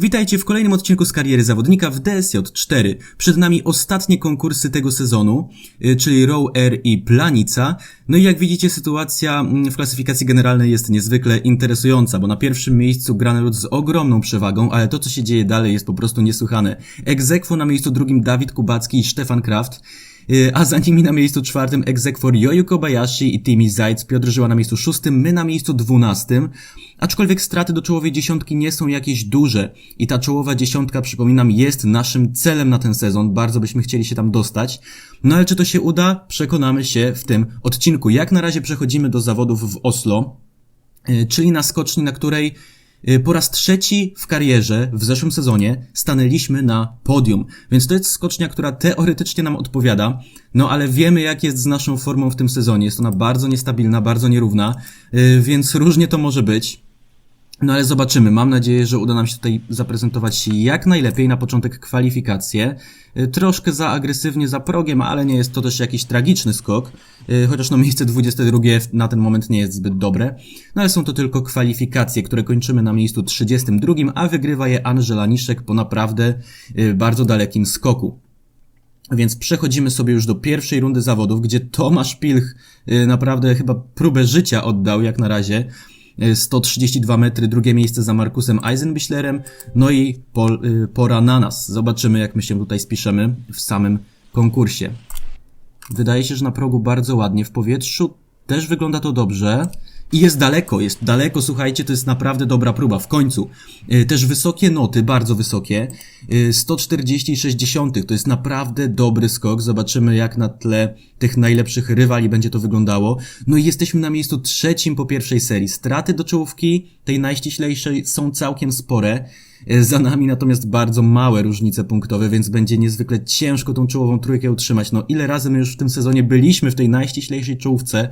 Witajcie w kolejnym odcinku z kariery zawodnika w DSJ4. Przed nami ostatnie konkursy tego sezonu, y, czyli Row Air i Planica. No i jak widzicie sytuacja mm, w klasyfikacji generalnej jest niezwykle interesująca, bo na pierwszym miejscu Granelud z ogromną przewagą, ale to co się dzieje dalej jest po prostu niesłychane. Egzekwo na miejscu drugim Dawid Kubacki i Stefan Kraft. Y, A za nimi na miejscu czwartym Exequor Yoyu Kobayashi i Timmy Zajc, Piotr Żyła na miejscu szóstym, my na miejscu dwunastym. Aczkolwiek straty do czołowej dziesiątki nie są jakieś duże i ta czołowa dziesiątka, przypominam, jest naszym celem na ten sezon, bardzo byśmy chcieli się tam dostać. No ale czy to się uda? Przekonamy się w tym odcinku. Jak na razie przechodzimy do zawodów w Oslo, y, czyli na skoczni, na której po raz trzeci w karierze w zeszłym sezonie stanęliśmy na podium. Więc to jest skocznia, która teoretycznie nam odpowiada, no ale wiemy jak jest z naszą formą w tym sezonie. Jest ona bardzo niestabilna, bardzo nierówna, y, więc różnie to może być. No ale zobaczymy. Mam nadzieję, że uda nam się tutaj zaprezentować jak najlepiej. Na początek kwalifikacje. Y, Troszkę za agresywnie za progiem, ale nie jest to też jakiś tragiczny skok. Y, Chociaż no miejsce 22 na ten moment nie jest zbyt dobre. No ale są to tylko kwalifikacje, które kończymy na miejscu 32, a wygrywa je Angela Niszek po naprawdę y, bardzo dalekim skoku. Więc przechodzimy sobie już do pierwszej rundy zawodów, gdzie Tomasz Pilch naprawdę chyba próbę życia oddał jak na razie. Y, 132 metry, drugie miejsce za Markusem Eisenbichlerem, no i pol, y, pora na nas. Zobaczymy jak my się tutaj spiszemy w samym konkursie. Wydaje się, że na progu bardzo ładnie, w powietrzu też wygląda to dobrze. I jest daleko, jest daleko, słuchajcie, to jest naprawdę dobra próba, w końcu. Y, Też wysokie noty, bardzo wysokie. Y, 140,6 to jest naprawdę dobry skok. Zobaczymy, jak na tle tych najlepszych rywali będzie to wyglądało. No i jesteśmy na miejscu trzecim po pierwszej serii. Straty do czołówki, tej najściślejszej, są całkiem spore. Y, Za nami natomiast bardzo małe różnice punktowe, więc będzie niezwykle ciężko tą czołową trójkę utrzymać. No ile razy my już w tym sezonie byliśmy w tej najściślejszej czołówce,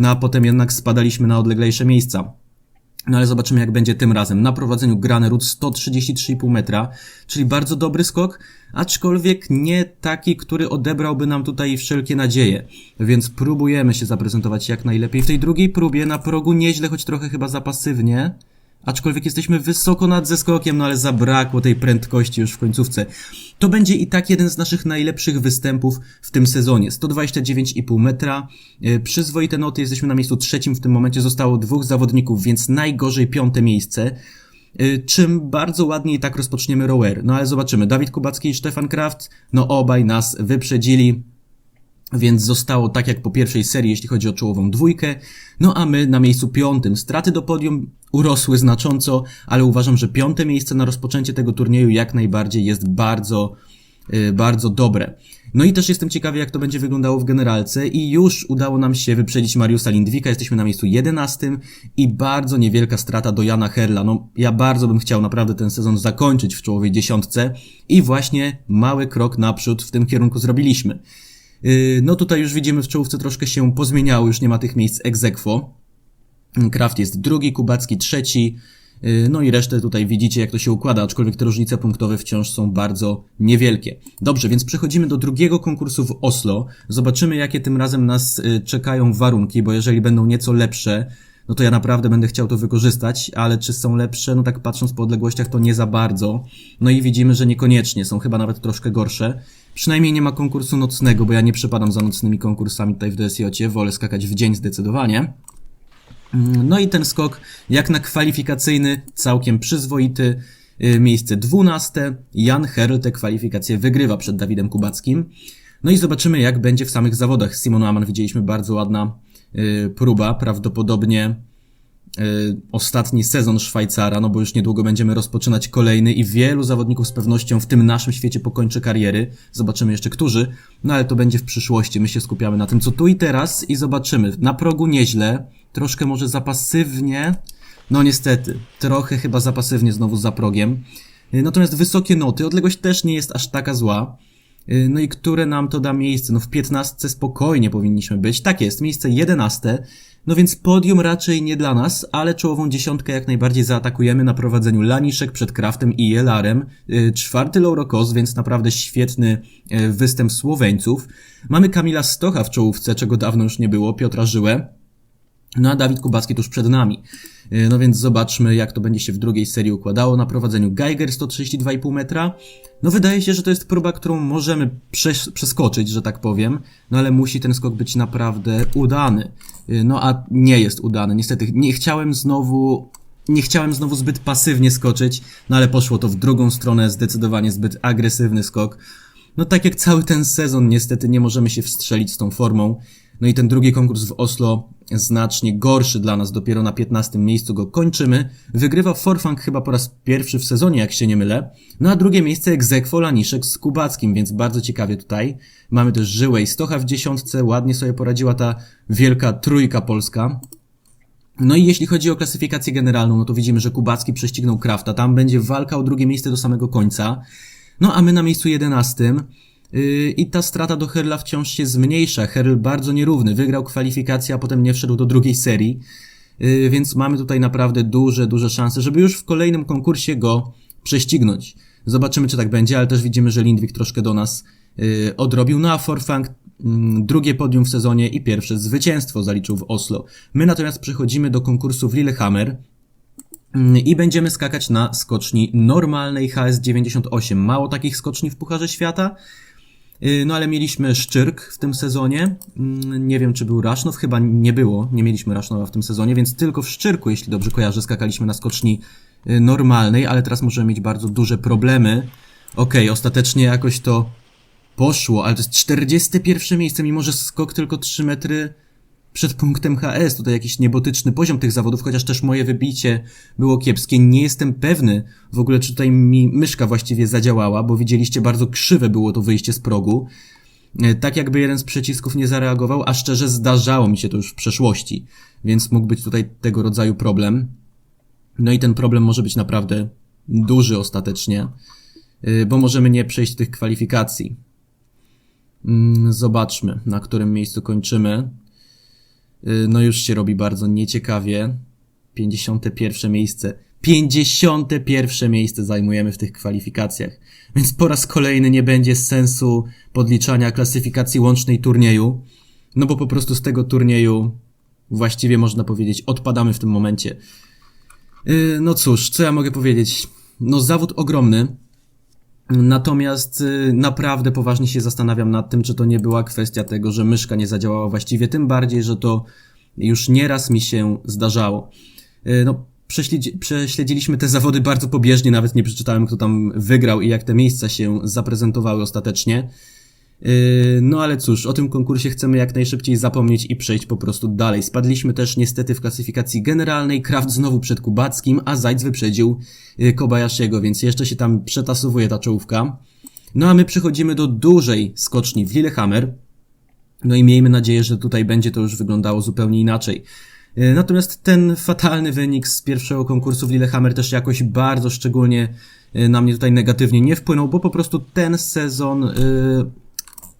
no a potem jednak spadaliśmy na odleglejsze miejsca. No ale zobaczymy jak będzie tym razem. Na prowadzeniu Granerud 133,5 metra, czyli bardzo dobry skok, aczkolwiek nie taki, który odebrałby nam tutaj wszelkie nadzieje. Więc próbujemy się zaprezentować jak najlepiej. W tej drugiej próbie na progu nieźle, choć trochę chyba za pasywnie. Aczkolwiek jesteśmy wysoko nad zeskokiem, no ale zabrakło tej prędkości już w końcówce. To będzie i tak jeden z naszych najlepszych występów w tym sezonie. 129,5 metra. E, Przyzwoite noty, jesteśmy na miejscu trzecim w tym momencie. Zostało dwóch zawodników, więc najgorzej piąte miejsce. E, Czym bardzo ładnie i tak rozpoczniemy rower. No ale zobaczymy. Dawid Kubacki i Stefan Kraft, no obaj nas wyprzedzili. Więc zostało tak jak po pierwszej serii, jeśli chodzi o czołową dwójkę. No a my na miejscu piątym. Straty do podium urosły znacząco, ale uważam, że piąte miejsce na rozpoczęcie tego turnieju jak najbardziej jest bardzo, yy, bardzo dobre. No i też jestem ciekawy, jak to będzie wyglądało w generalce i już udało nam się wyprzedzić Mariusa Lindwika, jesteśmy na miejscu 11 i bardzo niewielka strata do Jana Herla. No, ja bardzo bym chciał naprawdę ten sezon zakończyć w czołowej dziesiątce i właśnie mały krok naprzód w tym kierunku zrobiliśmy. Yy, No tutaj już widzimy w czołówce troszkę się pozmieniało, już nie ma tych miejsc ex aequo. Kraft jest drugi, Kubacki trzeci, yy, no i resztę tutaj widzicie jak to się układa, aczkolwiek te różnice punktowe wciąż są bardzo niewielkie. Dobrze, więc przechodzimy do drugiego konkursu w Oslo. Zobaczymy jakie tym razem nas yy, czekają warunki, bo jeżeli będą nieco lepsze, no to ja naprawdę będę chciał to wykorzystać, ale czy są lepsze? No tak patrząc po odległościach to nie za bardzo. No i widzimy, że niekoniecznie, są chyba nawet troszkę gorsze. Przynajmniej nie ma konkursu nocnego, bo ja nie przepadam za nocnymi konkursami tutaj w DSJ, wolę skakać w dzień zdecydowanie. Mm, No i ten skok, jak na kwalifikacyjny, całkiem przyzwoity. Y, Miejsce 12. Jan Herl te kwalifikacje wygrywa przed Dawidem Kubackim. No i zobaczymy, jak będzie w samych zawodach. Simon Aman widzieliśmy bardzo ładna y, próba, prawdopodobnie ostatni sezon Szwajcara, no bo już niedługo będziemy rozpoczynać kolejny i wielu zawodników z pewnością w tym naszym świecie pokończy kariery. Zobaczymy jeszcze którzy, no ale to będzie w przyszłości. My się skupiamy na tym, co tu i teraz i zobaczymy. Na progu nieźle, troszkę może za pasywnie, no niestety, trochę chyba za pasywnie znowu za progiem. Y, Natomiast wysokie noty, odległość też nie jest aż taka zła. Y, No i które nam to da miejsce? No w 15 spokojnie powinniśmy być. Tak jest, miejsce 11. No więc podium raczej nie dla nas, ale czołową dziesiątkę jak najbardziej zaatakujemy na prowadzeniu Laniszek przed Kraftem i Jelarem. Y, Czwarty Lauro Kos, więc naprawdę świetny y, występ Słoweńców. Mamy Kamila Stocha w czołówce, czego dawno już nie było, Piotra Żyłę. No a Dawid Kubacki tuż przed nami. Yy, No więc zobaczmy, jak to będzie się w drugiej serii układało. Na prowadzeniu Geiger 132,5 metra. No wydaje się, że to jest próba, którą możemy przes- przeskoczyć, że tak powiem. No ale musi ten skok być naprawdę udany. Yy, No a nie jest udany. Niestety nie chciałem znowu nie chciałem znowu zbyt pasywnie skoczyć, no ale poszło to w drugą stronę, zdecydowanie zbyt agresywny skok. No tak jak cały ten sezon, niestety nie możemy się wstrzelić z tą formą. No i ten drugi konkurs w Oslo znacznie gorszy dla nas, dopiero na 15 miejscu go kończymy. Wygrywa Forfang chyba po raz pierwszy w sezonie, jak się nie mylę. No a drugie miejsce Egzekwo Laniszek z Kubackim, więc bardzo ciekawie tutaj. Mamy też Żyłę i Stocha w dziesiątce, ładnie sobie poradziła ta wielka trójka polska. No i jeśli chodzi o klasyfikację generalną, no to widzimy, że Kubacki prześcignął Krafta. Tam będzie walka o drugie miejsce do samego końca. No a my na miejscu 11. Yy, I ta strata do Herla wciąż się zmniejsza. Herl bardzo nierówny. Wygrał kwalifikację, a potem nie wszedł do drugiej serii. Yy, Więc mamy tutaj naprawdę duże, duże szanse, żeby już w kolejnym konkursie go prześcignąć. Zobaczymy, czy tak będzie, ale też widzimy, że Lindwik troszkę do nas yy, odrobił. No a Forfang mm, drugie podium w sezonie i pierwsze zwycięstwo zaliczył w Oslo. My natomiast przechodzimy do konkursu w Lillehammer. Mm, I będziemy skakać na skoczni normalnej HS98. Mało takich skoczni w Pucharze Świata. Yy, No ale mieliśmy Szczyrk w tym sezonie. Mm, Nie wiem, czy był Rasznow. Chyba nie było. Nie mieliśmy Rasznowa w tym sezonie, więc tylko w Szczyrku, jeśli dobrze kojarzę, skakaliśmy na skoczni yy, normalnej, ale teraz możemy mieć bardzo duże problemy. Okej, ostatecznie jakoś to poszło, ale to jest 41 miejsce, mimo że skok tylko 3 metry przed punktem HS. Tutaj jakiś niebotyczny poziom tych zawodów, chociaż też moje wybicie było kiepskie. Nie jestem pewny w ogóle, czy tutaj mi myszka właściwie zadziałała, bo widzieliście, bardzo krzywe było to wyjście z progu. E, Tak jakby jeden z przycisków nie zareagował, a szczerze zdarzało mi się to już w przeszłości, więc mógł być tutaj tego rodzaju problem. No i ten problem może być naprawdę duży ostatecznie, y, bo możemy nie przejść tych kwalifikacji. Mm, Zobaczmy, na którym miejscu kończymy. Y, No już się robi bardzo nieciekawie. 51 miejsce. 51 miejsce zajmujemy w tych kwalifikacjach. Więc po raz kolejny nie będzie sensu podliczania klasyfikacji łącznej turnieju. No bo po prostu z tego turnieju właściwie można powiedzieć odpadamy w tym momencie. Yy, No cóż, co ja mogę powiedzieć? No zawód ogromny. Natomiast y, naprawdę poważnie się zastanawiam nad tym, czy to nie była kwestia tego, że myszka nie zadziałała właściwie, tym bardziej, że to już nieraz mi się zdarzało. Y, No, prześledzi- prześledziliśmy te zawody bardzo pobieżnie, nawet nie przeczytałem, kto tam wygrał i jak te miejsca się zaprezentowały ostatecznie. Yy, No ale cóż, o tym konkursie chcemy jak najszybciej zapomnieć i przejść po prostu dalej. Spadliśmy też niestety w klasyfikacji generalnej, Kraft znowu przed Kubackim, a Zajc wyprzedził yy, Kobayashiego, więc jeszcze się tam przetasowuje ta czołówka. No a my przechodzimy do dużej skoczni w Lillehammer. No i miejmy nadzieję, że tutaj będzie to już wyglądało zupełnie inaczej. Yy, Natomiast ten fatalny wynik z pierwszego konkursu w Lillehammer też jakoś bardzo szczególnie na mnie tutaj negatywnie nie wpłynął, bo po prostu ten sezon,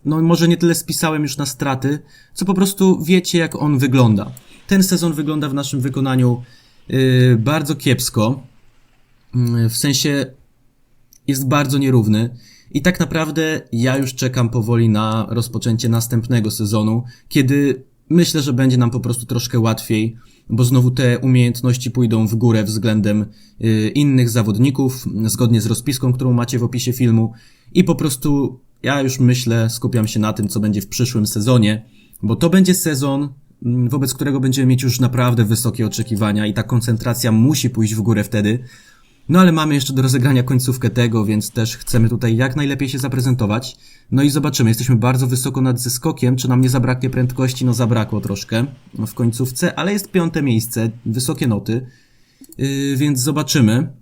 no może nie tyle spisałem już na straty, co po prostu wiecie jak on wygląda. Ten sezon wygląda w naszym wykonaniu yy, bardzo kiepsko, Yy, w sensie jest bardzo nierówny. I tak naprawdę ja już czekam powoli na rozpoczęcie następnego sezonu, kiedy myślę, że będzie nam po prostu troszkę łatwiej, bo znowu te umiejętności pójdą w górę względem y, innych zawodników, zgodnie z rozpiską, którą macie w opisie filmu. I po prostu ja już myślę, skupiam się na tym, co będzie w przyszłym sezonie, bo to będzie sezon, mm, wobec którego będziemy mieć już naprawdę wysokie oczekiwania i ta koncentracja musi pójść w górę wtedy. No ale mamy jeszcze do rozegrania końcówkę tego, więc też chcemy tutaj jak najlepiej się zaprezentować. No i zobaczymy, jesteśmy bardzo wysoko nad zeskokiem, czy nam nie zabraknie prędkości? No zabrakło troszkę w końcówce, ale jest piąte miejsce, wysokie noty, yy, więc zobaczymy.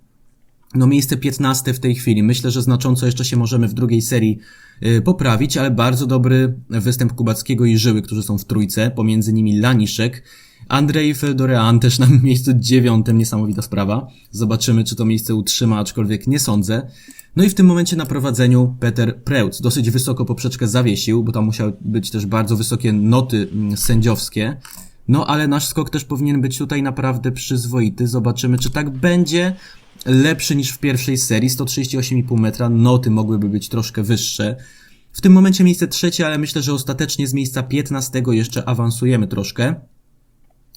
No miejsce 15 w tej chwili. Myślę, że znacząco jeszcze się możemy w drugiej serii yy, poprawić, ale bardzo dobry występ Kubackiego i Żyły, którzy są w trójce, pomiędzy nimi Laniszek. Andrzej Feldorean też na miejscu dziewiątym, niesamowita sprawa. Zobaczymy, czy to miejsce utrzyma, aczkolwiek nie sądzę. No i w tym momencie na prowadzeniu Peter Preutz. Dosyć wysoko poprzeczkę zawiesił, bo tam musiały być też bardzo wysokie noty mm, sędziowskie. No ale nasz skok też powinien być tutaj naprawdę przyzwoity. Zobaczymy, czy tak będzie. Lepszy niż w pierwszej serii, 138,5 metra, noty mogłyby być troszkę wyższe. W tym momencie miejsce trzecie, ale myślę, że ostatecznie z miejsca 15 jeszcze awansujemy troszkę.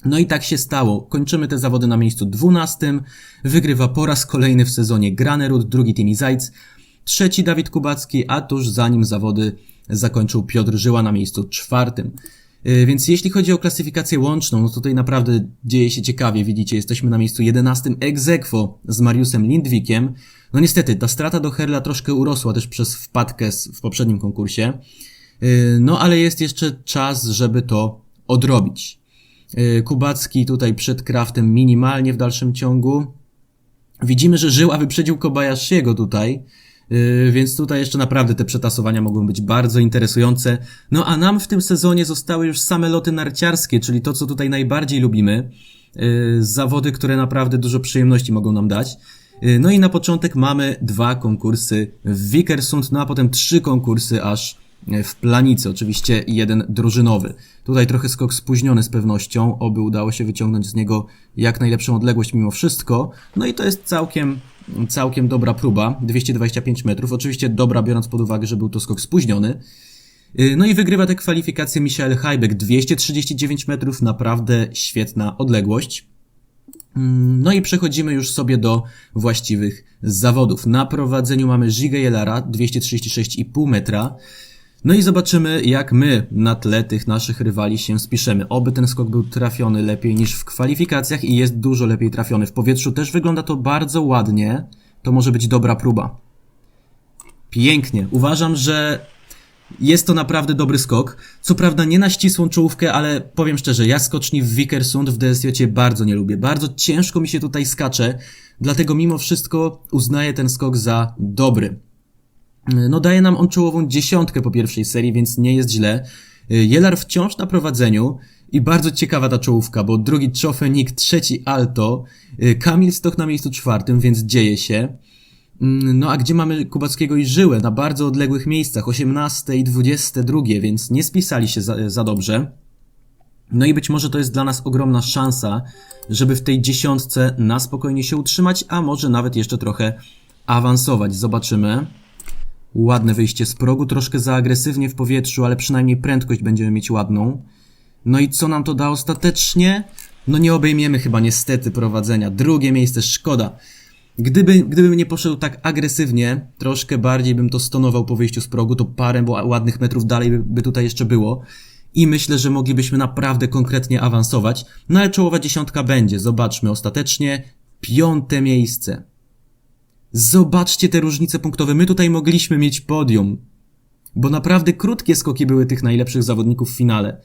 No i tak się stało. Kończymy te zawody na miejscu 12. Wygrywa po raz kolejny w sezonie Granerud, drugi Tymi Zajc, trzeci Dawid Kubacki, a tuż za nim zawody zakończył Piotr Żyła na miejscu czwartym. Yy, Więc jeśli chodzi o klasyfikację łączną, no tutaj naprawdę dzieje się ciekawie. Widzicie, jesteśmy na miejscu 11 ex aequo z Mariusem Lindwikiem. No niestety, ta strata do Herla troszkę urosła też przez wpadkę w poprzednim konkursie. Yy, No ale jest jeszcze czas, żeby to odrobić. Yy, Kubacki tutaj przed Kraftem minimalnie w dalszym ciągu. Widzimy, że Żyła wyprzedził Kobayashiego tutaj, więc tutaj jeszcze naprawdę te przetasowania mogą być bardzo interesujące. No a nam w tym sezonie zostały już same loty narciarskie, czyli to, co tutaj najbardziej lubimy. Yy, zawody, które naprawdę dużo przyjemności mogą nam dać. Yy, No i na początek mamy dwa konkursy w Vikersund, no a potem trzy konkursy aż w planicy, oczywiście jeden drużynowy. Tutaj trochę skok spóźniony z pewnością, oby udało się wyciągnąć z niego jak najlepszą odległość mimo wszystko. No i to jest całkiem, całkiem dobra próba, 225 metrów. Oczywiście dobra, biorąc pod uwagę, że był to skok spóźniony. Yy, No i wygrywa te kwalifikacje Michael Hajbek, 239 metrów, naprawdę świetna odległość. Mm, No i przechodzimy już sobie do właściwych zawodów. Na prowadzeniu mamy Giga Jelara, 236,5 metra. No i zobaczymy, jak my na tle tych naszych rywali się spiszemy. Oby ten skok był trafiony lepiej niż w kwalifikacjach i jest dużo lepiej trafiony. W powietrzu też wygląda to bardzo ładnie. To może być dobra próba. Pięknie. Uważam, że jest to naprawdę dobry skok. Co prawda nie na ścisłą czołówkę, ale powiem szczerze, ja skoczni w Vikersund w DSJ bardzo nie lubię. Bardzo ciężko mi się tutaj skacze, dlatego mimo wszystko uznaję ten skok za dobry. No daje nam on czołową dziesiątkę po pierwszej serii, więc nie jest źle. Jelar wciąż na prowadzeniu i bardzo ciekawa ta czołówka, bo drugi Czofenik, trzeci Alto, Kamil Stoch na miejscu czwartym, więc dzieje się. Mm, No a gdzie mamy Kubackiego i Żyłę? Na bardzo odległych miejscach, 18 i 22, więc nie spisali się za, za dobrze. No i być może to jest dla nas ogromna szansa, żeby w tej dziesiątce na spokojnie się utrzymać, a może nawet jeszcze trochę awansować. Zobaczymy. Ładne wyjście z progu, troszkę za agresywnie w powietrzu, ale przynajmniej prędkość będziemy mieć ładną. No i co nam to da ostatecznie? No nie obejmiemy chyba niestety prowadzenia. Drugie miejsce, szkoda. Gdyby, gdybym nie poszedł tak agresywnie, troszkę bardziej bym to stonował po wyjściu z progu, to parę ładnych metrów dalej by, by tutaj jeszcze było. I myślę, że moglibyśmy naprawdę konkretnie awansować. No ale czołowa dziesiątka będzie. Zobaczmy ostatecznie. Piąte miejsce. Zobaczcie te różnice punktowe. My tutaj mogliśmy mieć podium. Bo naprawdę krótkie skoki były tych najlepszych zawodników w finale.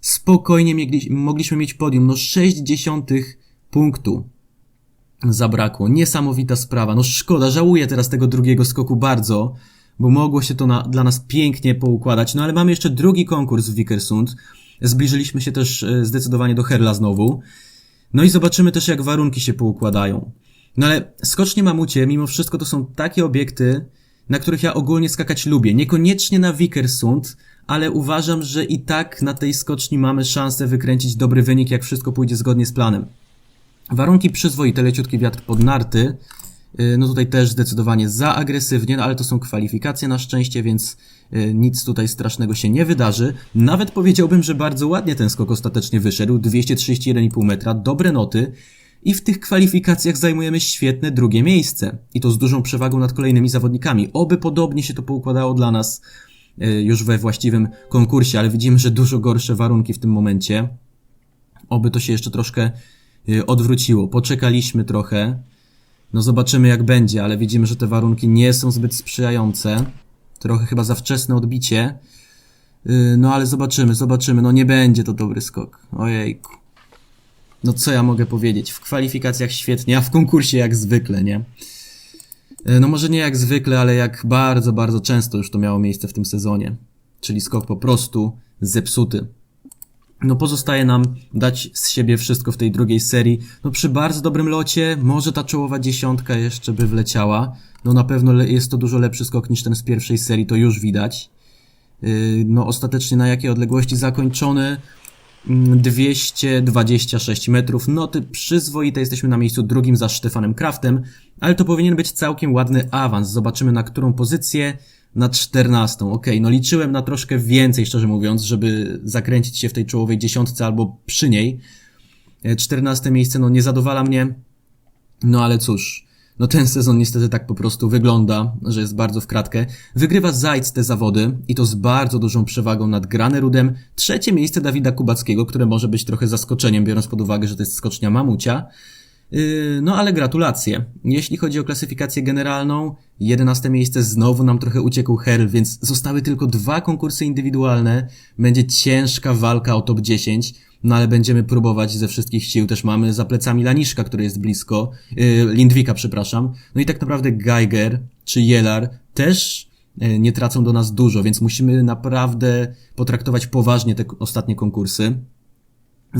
Spokojnie mogliśmy mieć podium. No 60 punktu zabrakło. Niesamowita sprawa. No szkoda, żałuję teraz tego drugiego skoku bardzo, bo mogło się to na, dla nas pięknie poukładać. No ale mamy jeszcze drugi konkurs w Vikersund. Zbliżyliśmy się też e, zdecydowanie do Herla znowu. No i zobaczymy też, jak warunki się poukładają. No ale skocznie mamucie, mimo wszystko to są takie obiekty, na których ja ogólnie skakać lubię. Niekoniecznie na Vikersund, ale uważam, że i tak na tej skoczni mamy szansę wykręcić dobry wynik, jak wszystko pójdzie zgodnie z planem. Warunki przyzwoite, leciutki wiatr pod narty. Yy, No tutaj też zdecydowanie za agresywnie, no ale to są kwalifikacje na szczęście, więc yy, nic tutaj strasznego się nie wydarzy. Nawet powiedziałbym, że bardzo ładnie ten skok ostatecznie wyszedł. 231,5 metra, dobre noty. I w tych kwalifikacjach zajmujemy świetne drugie miejsce. I to z dużą przewagą nad kolejnymi zawodnikami. Oby podobnie się to poukładało dla nas yy, już we właściwym konkursie, ale widzimy, że dużo gorsze warunki w tym momencie. Oby to się jeszcze troszkę y, odwróciło. Poczekaliśmy trochę. No zobaczymy jak będzie, ale widzimy, że te warunki nie są zbyt sprzyjające. Trochę chyba za wczesne odbicie. Y, No ale zobaczymy, zobaczymy. No nie będzie to dobry skok. Ojejku. No co ja mogę powiedzieć? W kwalifikacjach świetnie, a w konkursie jak zwykle, nie? Y, No może nie jak zwykle, ale jak bardzo, bardzo często już to miało miejsce w tym sezonie. Czyli skok po prostu zepsuty. No pozostaje nam dać z siebie wszystko w tej drugiej serii. No przy bardzo dobrym locie, może ta czołowa dziesiątka jeszcze by wleciała. No na pewno jest to dużo lepszy skok niż ten z pierwszej serii, to już widać. Yy, No ostatecznie na jakiej odległości zakończony? Mm, 226 metrów. Noty przyzwoite, jesteśmy na miejscu drugim za Stefanem Kraftem, ale to powinien być całkiem ładny awans. Zobaczymy na którą pozycję. Na 14. Okej, no liczyłem na troszkę więcej, szczerze mówiąc, żeby zakręcić się w tej czołowej dziesiątce albo przy niej. E, 14 miejsce, no nie zadowala mnie. No ale cóż, no ten sezon niestety tak po prostu wygląda, że jest bardzo w kratkę. Wygrywa Zajc te zawody i to z bardzo dużą przewagą nad Granerudem. Trzecie miejsce Dawida Kubackiego, które może być trochę zaskoczeniem, biorąc pod uwagę, że to jest skocznia mamucia. Yy, No ale gratulacje. Jeśli chodzi o klasyfikację generalną, 11 miejsce znowu nam trochę uciekł Herl, więc zostały tylko dwa konkursy indywidualne. Będzie ciężka walka o top 10, no ale będziemy próbować ze wszystkich sił. Też mamy za plecami Laniszka, który jest blisko, yy, Lindwika, przepraszam. No i tak naprawdę Geiger czy Jelar też yy, nie tracą do nas dużo, więc musimy naprawdę potraktować poważnie te ostatnie konkursy.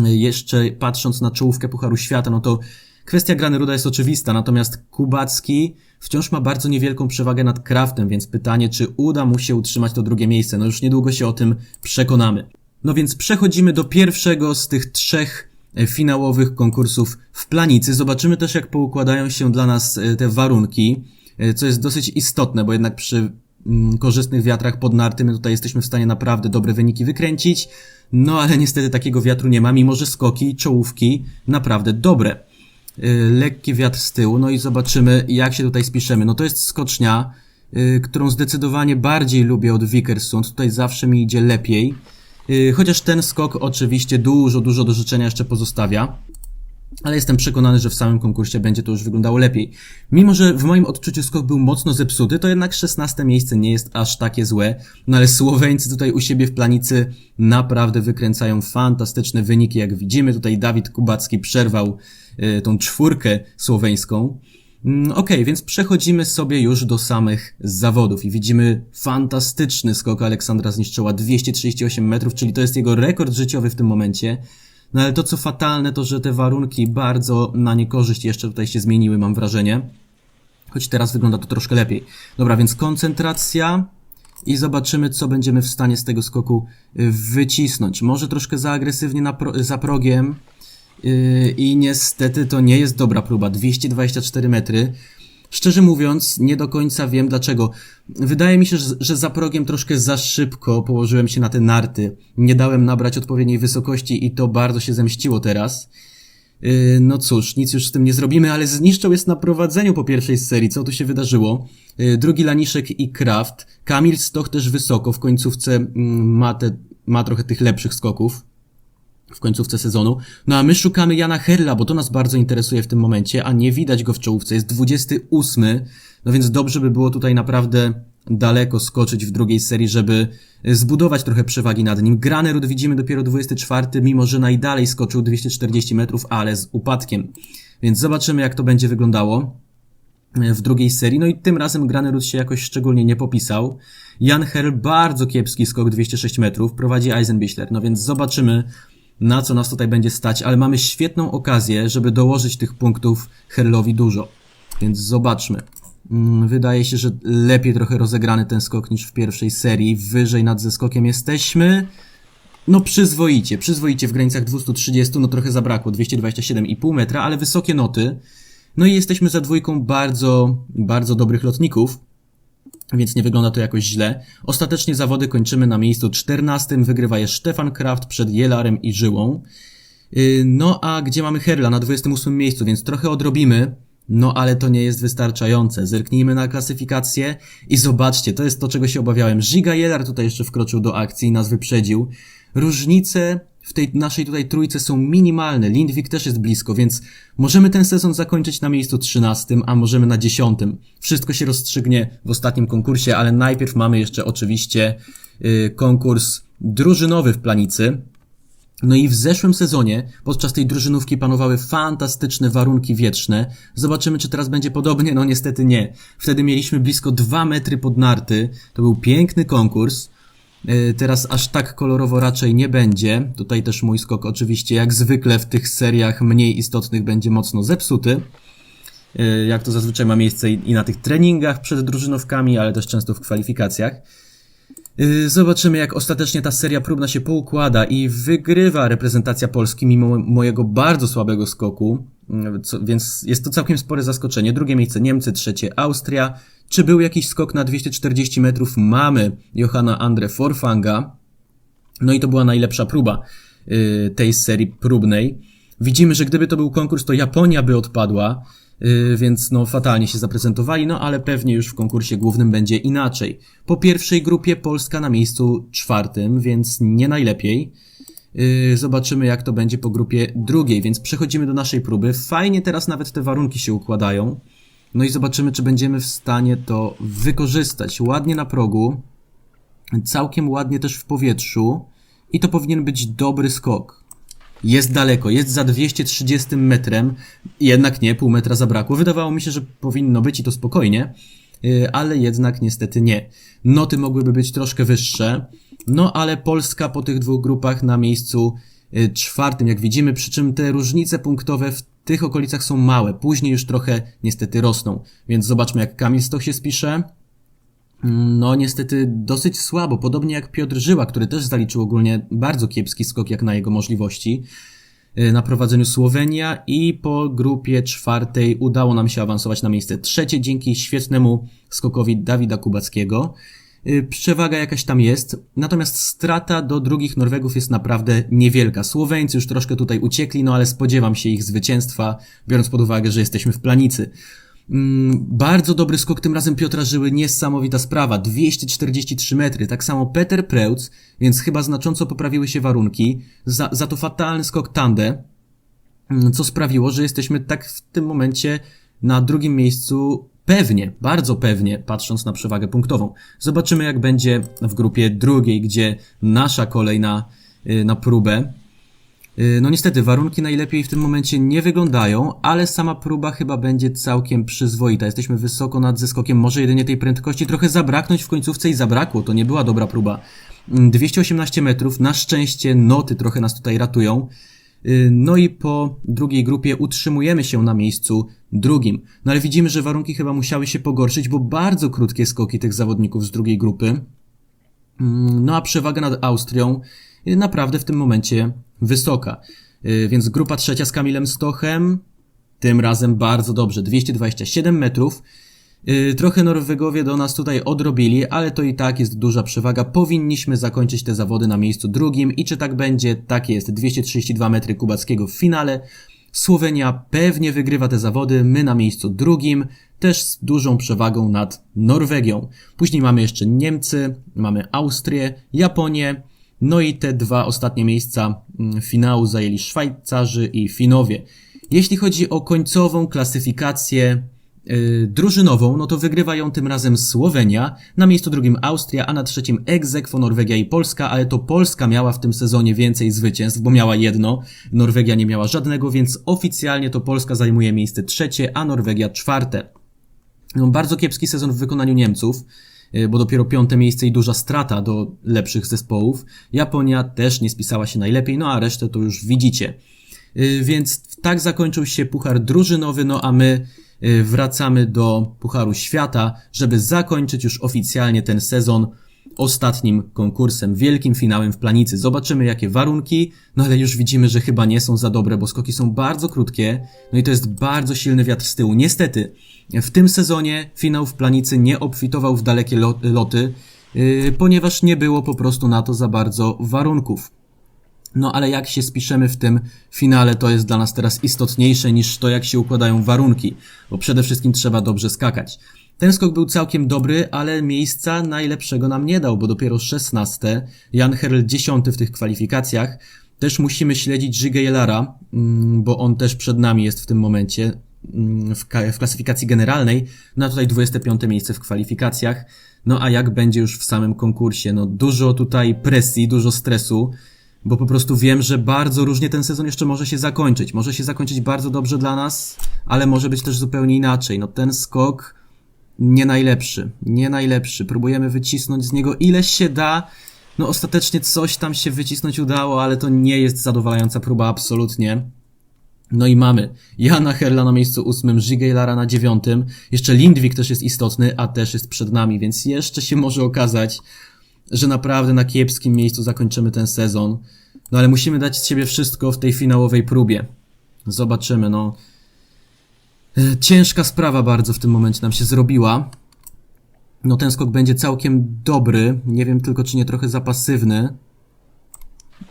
Jeszcze patrząc na czołówkę Pucharu Świata, no to kwestia Graneruda jest oczywista, natomiast Kubacki wciąż ma bardzo niewielką przewagę nad Kraftem, więc pytanie, czy uda mu się utrzymać to drugie miejsce. No już niedługo się o tym przekonamy. No więc przechodzimy do pierwszego z tych trzech e, finałowych konkursów w Planicy. Zobaczymy też, jak poukładają się dla nas e, te warunki, e, co jest dosyć istotne, bo jednak przy mm, korzystnych wiatrach pod narty my tutaj jesteśmy w stanie naprawdę dobre wyniki wykręcić. No ale niestety takiego wiatru nie ma, mimo że skoki, czołówki naprawdę dobre. Yy, lekki wiatr z tyłu, no i zobaczymy jak się tutaj spiszemy. No to jest skocznia, yy, którą zdecydowanie bardziej lubię od Vickersund, tutaj zawsze mi idzie lepiej. Yy, Chociaż ten skok oczywiście dużo, dużo do życzenia jeszcze pozostawia. Ale jestem przekonany, że w samym konkursie będzie to już wyglądało lepiej. Mimo, że w moim odczuciu skok był mocno zepsuty, to jednak 16 miejsce nie jest aż takie złe. No ale Słoweńcy tutaj u siebie w planicy naprawdę wykręcają fantastyczne wyniki. Jak widzimy, tutaj Dawid Kubacki przerwał y, tą czwórkę słoweńską. Mm, Okej, więc przechodzimy sobie już do samych zawodów i widzimy fantastyczny skok Aleksandra Zniszczoła 238 metrów, czyli to jest jego rekord życiowy w tym momencie. No ale to co fatalne to, że te warunki bardzo na niekorzyść jeszcze tutaj się zmieniły, mam wrażenie. Choć teraz wygląda to troszkę lepiej. Dobra, więc koncentracja i zobaczymy, co będziemy w stanie z tego skoku y, wycisnąć. Może troszkę za agresywnie pro, za progiem i niestety to nie jest dobra próba. 224 metry. Szczerze mówiąc, nie do końca wiem dlaczego. Wydaje mi się, że, że za progiem troszkę za szybko położyłem się na te narty. Nie dałem nabrać odpowiedniej wysokości i to bardzo się zemściło teraz. Yy, No cóż, nic już z tym nie zrobimy, ale zniszczał jest na prowadzeniu po pierwszej serii. Co tu się wydarzyło? Yy, Drugi Laniszek i Kraft. Kamil Stoch też wysoko. W końcówce mm, ma, te, ma trochę tych lepszych skoków w końcówce sezonu. No a my szukamy Jana Herla, bo to nas bardzo interesuje w tym momencie, a nie widać go w czołówce. Jest 28, no więc dobrze by było tutaj naprawdę daleko skoczyć w drugiej serii, żeby zbudować trochę przewagi nad nim. Granerud widzimy dopiero 24, mimo że najdalej skoczył 240 metrów, ale z upadkiem. Więc zobaczymy, jak to będzie wyglądało w drugiej serii. No i tym razem Granerud się jakoś szczególnie nie popisał. Jan Herl bardzo kiepski skok 206 metrów, prowadzi Eisenbichler. No więc zobaczymy, na co nas tutaj będzie stać, ale mamy świetną okazję, żeby dołożyć tych punktów Herlowi dużo. Więc zobaczmy. Mm, Wydaje się, że lepiej trochę rozegrany ten skok niż w pierwszej serii. Wyżej nad zeskokiem jesteśmy. No przyzwoicie, przyzwoicie w granicach 230, no trochę zabrakło, 227,5 metra, ale wysokie noty. No i jesteśmy za dwójką bardzo, bardzo dobrych lotników, więc nie wygląda to jakoś źle. Ostatecznie zawody kończymy na miejscu 14, wygrywa je Stefan Kraft przed Jelarem i Żyłą. Yy, No a gdzie mamy Herla? Na 28 miejscu, więc trochę odrobimy. No ale to nie jest wystarczające. Zerknijmy na klasyfikację i zobaczcie, to jest to, czego się obawiałem. Giga Jelar tutaj jeszcze wkroczył do akcji i nas wyprzedził. Różnice w tej naszej tutaj trójce są minimalne. Lindwik też jest blisko, więc możemy ten sezon zakończyć na miejscu 13, a możemy na 10. Wszystko się rozstrzygnie w ostatnim konkursie, ale najpierw mamy jeszcze oczywiście yy, konkurs drużynowy w Planicy. No i w zeszłym sezonie podczas tej drużynówki panowały fantastyczne warunki wietrzne. Zobaczymy, czy teraz będzie podobnie. No niestety nie. Wtedy mieliśmy blisko 2 metry pod narty. To był piękny konkurs. Yy, Teraz aż tak kolorowo raczej nie będzie. Tutaj też mój skok oczywiście jak zwykle w tych seriach mniej istotnych będzie mocno zepsuty. Yy, Jak to zazwyczaj ma miejsce i na tych treningach przed drużynówkami, ale też często w kwalifikacjach. Yy, Zobaczymy, jak ostatecznie ta seria próbna się poukłada i wygrywa reprezentacja Polski mimo mojego bardzo słabego skoku, co, więc jest to całkiem spore zaskoczenie. Drugie miejsce Niemcy, trzecie Austria. Czy był jakiś skok na 240 metrów? Mamy Johanna Andre Forfanga. No i to była najlepsza próba yy, tej serii próbnej. Widzimy, że gdyby to był konkurs, to Japonia by odpadła, yy, więc no fatalnie się zaprezentowali, no ale pewnie już w konkursie głównym będzie inaczej. Po pierwszej grupie Polska na miejscu czwartym, więc nie najlepiej. Yy, Zobaczymy, jak to będzie po grupie drugiej, więc przechodzimy do naszej próby. Fajnie teraz nawet te warunki się układają. No i zobaczymy, czy będziemy w stanie to wykorzystać. Ładnie na progu, całkiem ładnie też w powietrzu i to powinien być dobry skok. Jest daleko, jest za 230 metrem, jednak nie, pół metra zabrakło. Wydawało mi się, że powinno być i to spokojnie, yy, ale jednak niestety nie. Noty mogłyby być troszkę wyższe, no ale Polska po tych dwóch grupach na miejscu yy, czwartym, jak widzimy, przy czym te różnice punktowe w tych okolicach są małe, później już trochę niestety rosną, więc zobaczmy jak Kamil Stoch się spisze. No, niestety dosyć słabo, podobnie jak Piotr Żyła, który też zaliczył ogólnie bardzo kiepski skok jak na jego możliwości y, na prowadzeniu Słowenia i po grupie czwartej udało nam się awansować na miejsce trzecie dzięki świetnemu skokowi Dawida Kubackiego. Y, Przewaga jakaś tam jest, natomiast strata do drugich Norwegów jest naprawdę niewielka. Słoweńcy już troszkę tutaj uciekli, no ale spodziewam się ich zwycięstwa, biorąc pod uwagę, że jesteśmy w planicy. Mm, bardzo dobry skok tym razem Piotra Żyły, niesamowita sprawa, 243 metry, tak samo Peter Preutz, więc chyba znacząco poprawiły się warunki, za, za to fatalny skok Tande, mm, co sprawiło, że jesteśmy tak w tym momencie na drugim miejscu pewnie, bardzo pewnie, patrząc na przewagę punktową. Zobaczymy jak będzie w grupie drugiej, gdzie nasza kolej na, y, na próbę. Yy, No niestety, warunki najlepiej w tym momencie nie wyglądają, ale sama próba chyba będzie całkiem przyzwoita. Jesteśmy wysoko nad zeskokiem, może jedynie tej prędkości trochę zabraknąć w końcówce i zabrakło, to nie była dobra próba. Yy, 218 metrów, na szczęście noty trochę nas tutaj ratują. Yy, No i po drugiej grupie utrzymujemy się na miejscu drugim. No ale widzimy, że warunki chyba musiały się pogorszyć, bo bardzo krótkie skoki tych zawodników z drugiej grupy. Mm, No a przewaga nad Austrią y, naprawdę w tym momencie wysoka. Y, Więc grupa trzecia z Kamilem Stochem, tym razem bardzo dobrze, 227 metrów. Y, Trochę Norwegowie do nas tutaj odrobili, ale to i tak jest duża przewaga. Powinniśmy zakończyć te zawody na miejscu drugim i czy tak będzie? Tak jest, 232 metry Kubackiego w finale. Słowenia pewnie wygrywa te zawody, my na miejscu drugim, też z dużą przewagą nad Norwegią. Później mamy jeszcze Niemcy, mamy Austrię, Japonię, no i te dwa ostatnie miejsca mm, finału zajęli Szwajcarzy i Finowie. Jeśli chodzi o końcową klasyfikację drużynową, no to wygrywa ją tym razem Słowenia, na miejscu drugim Austria, a na trzecim Egzekwo Norwegia i Polska, ale to Polska miała w tym sezonie więcej zwycięstw, bo miała jedno, Norwegia nie miała żadnego, więc oficjalnie to Polska zajmuje miejsce trzecie, a Norwegia czwarte. No, bardzo kiepski sezon w wykonaniu Niemców, y, bo dopiero piąte miejsce i duża strata do lepszych zespołów. Japonia też nie spisała się najlepiej, no a resztę to już widzicie. Y, Więc tak zakończył się puchar drużynowy, no a my y, wracamy do Pucharu Świata, żeby zakończyć już oficjalnie ten sezon ostatnim konkursem, wielkim finałem w Planicy. Zobaczymy jakie warunki, no ale już widzimy, że chyba nie są za dobre, bo skoki są bardzo krótkie, no i to jest bardzo silny wiatr z tyłu. Niestety, w tym sezonie finał w Planicy nie obfitował w dalekie lo- loty, yy, ponieważ nie było po prostu na to za bardzo warunków. No ale jak się spiszemy w tym finale, to jest dla nas teraz istotniejsze niż to, jak się układają warunki, bo przede wszystkim trzeba dobrze skakać. Ten skok był całkiem dobry, ale miejsca najlepszego nam nie dał, bo dopiero 16, Jan Herl 10 w tych kwalifikacjach. Też musimy śledzić Żygę Jelara, mm, bo on też przed nami jest w tym momencie mm, w klasyfikacji generalnej, no a tutaj 25 miejsce w kwalifikacjach. No a jak będzie już w samym konkursie? No dużo tutaj presji, dużo stresu bo po prostu wiem, że bardzo różnie ten sezon jeszcze może się zakończyć. Może się zakończyć bardzo dobrze dla nas, ale może być też zupełnie inaczej. No ten skok nie najlepszy, nie najlepszy. Próbujemy wycisnąć z niego ile się da. No ostatecznie coś tam się wycisnąć udało, ale to nie jest zadowalająca próba absolutnie. No i mamy Jana Herla na miejscu ósmym, Żigejlara na dziewiątym. Jeszcze Lindwik też jest istotny, a też jest przed nami, więc jeszcze się może okazać, że naprawdę na kiepskim miejscu zakończymy ten sezon. No ale musimy dać z siebie wszystko w tej finałowej próbie. Zobaczymy, no. Ciężka sprawa bardzo w tym momencie nam się zrobiła. No ten skok będzie całkiem dobry. Nie wiem tylko, czy nie trochę za pasywny.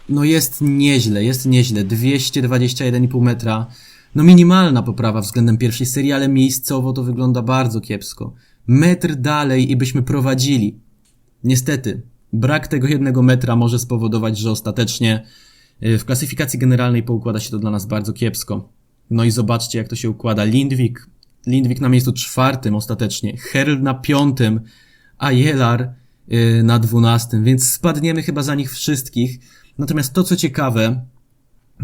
no jest nieźle, jest nieźle. 221,5 metra. No minimalna poprawa względem pierwszej serii, ale miejscowo to wygląda bardzo kiepsko. Metr dalej i byśmy prowadzili. Niestety, brak tego jednego metra może spowodować, że ostatecznie y, w klasyfikacji generalnej poukłada się to dla nas bardzo kiepsko. No i zobaczcie, jak to się układa. Lindwik, Lindwik na miejscu czwartym ostatecznie, Herl na piątym, a Jelar y, na dwunastym, więc spadniemy chyba za nich wszystkich. Natomiast to, co ciekawe,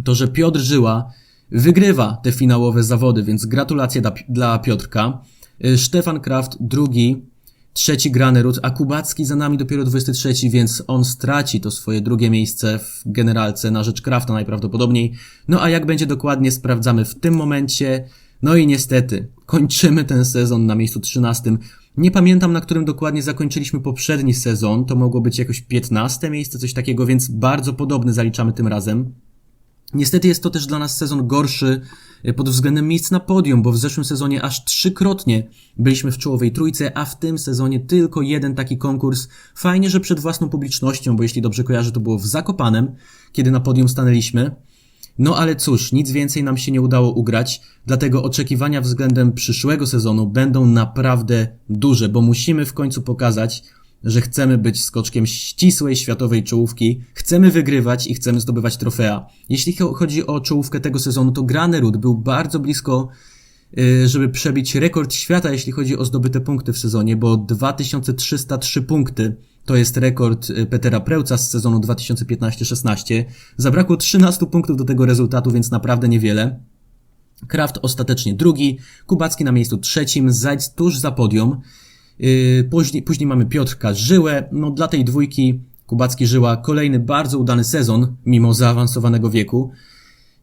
to, że Piotr Żyła wygrywa te finałowe zawody, więc gratulacje dla, dla Piotrka. Y, Stefan Kraft drugi, trzeci Granerud, a Kubacki za nami dopiero 23, więc on straci to swoje drugie miejsce w generalce na rzecz Krafta najprawdopodobniej. No a jak będzie dokładnie sprawdzamy w tym momencie. No i niestety, kończymy ten sezon na miejscu 13. Nie pamiętam, na którym dokładnie zakończyliśmy poprzedni sezon. To mogło być jakoś 15 miejsce, coś takiego, więc bardzo podobny zaliczamy tym razem. Niestety jest to też dla nas sezon gorszy pod względem miejsc na podium, bo w zeszłym sezonie aż trzykrotnie byliśmy w czołowej trójce, a w tym sezonie tylko jeden taki konkurs. Fajnie, że przed własną publicznością, bo jeśli dobrze kojarzę, to było w Zakopanem, kiedy na podium stanęliśmy. No ale cóż, nic więcej nam się nie udało ugrać, dlatego oczekiwania względem przyszłego sezonu będą naprawdę duże, bo musimy w końcu pokazać, że chcemy być skoczkiem ścisłej światowej czołówki, chcemy wygrywać i chcemy zdobywać trofea. Jeśli chodzi o czołówkę tego sezonu, to Granerud był bardzo blisko, y, żeby przebić rekord świata, jeśli chodzi o zdobyte punkty w sezonie, bo 2303 punkty to jest rekord y, Petera Preuca z sezonu 2015-16. Zabrakło 13 punktów do tego rezultatu, więc naprawdę niewiele. Kraft ostatecznie drugi, Kubacki na miejscu trzecim, Zajc tuż za podium. Yy, później, później mamy Piotrka Żyłę. No dla tej dwójki Kubacki Żyła kolejny bardzo udany sezon, mimo zaawansowanego wieku.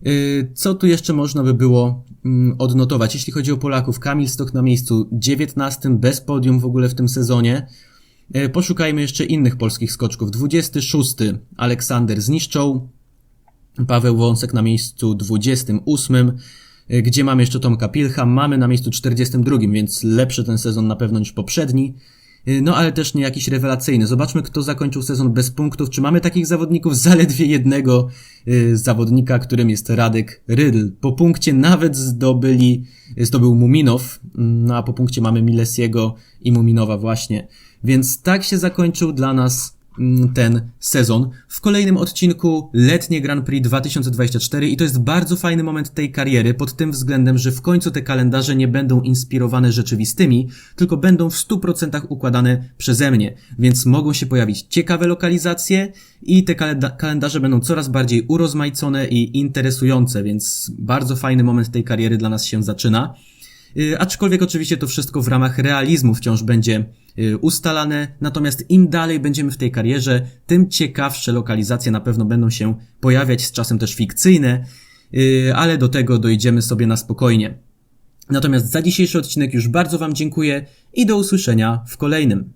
Yy, co tu jeszcze można by było mm, odnotować? Jeśli chodzi o Polaków, Kamil Stok na miejscu 19, bez podium w ogóle w tym sezonie. Yy, poszukajmy jeszcze innych polskich skoczków. 26 Aleksander zniszczą. Paweł Wąsek na miejscu 28. Y, gdzie mamy jeszcze Tomka Pilcha, mamy na miejscu 42, więc lepszy ten sezon na pewno niż poprzedni. Y, no ale też nie jakiś rewelacyjny. Zobaczmy, kto zakończył sezon bez punktów. Czy mamy takich zawodników? Zaledwie jednego y, zawodnika, którym jest Radek Rydl. Po punkcie nawet zdobyli, zdobył Muminow, no a po punkcie mamy Milesiego i Muminowa właśnie. Więc tak się zakończył dla nas ten sezon. W kolejnym odcinku letnie Grand Prix 2024 i to jest bardzo fajny moment tej kariery pod tym względem, że w końcu te kalendarze nie będą inspirowane rzeczywistymi, tylko będą w 100% układane przeze mnie, więc mogą się pojawić ciekawe lokalizacje i te kalendarze będą coraz bardziej urozmaicone i interesujące, więc bardzo fajny moment tej kariery dla nas się zaczyna. Y, aczkolwiek oczywiście to wszystko w ramach realizmu wciąż będzie y, ustalane, natomiast im dalej będziemy w tej karierze, tym ciekawsze lokalizacje na pewno będą się pojawiać, z czasem też fikcyjne, y, ale do tego dojdziemy sobie na spokojnie. Natomiast za dzisiejszy odcinek już bardzo Wam dziękuję i do usłyszenia w kolejnym.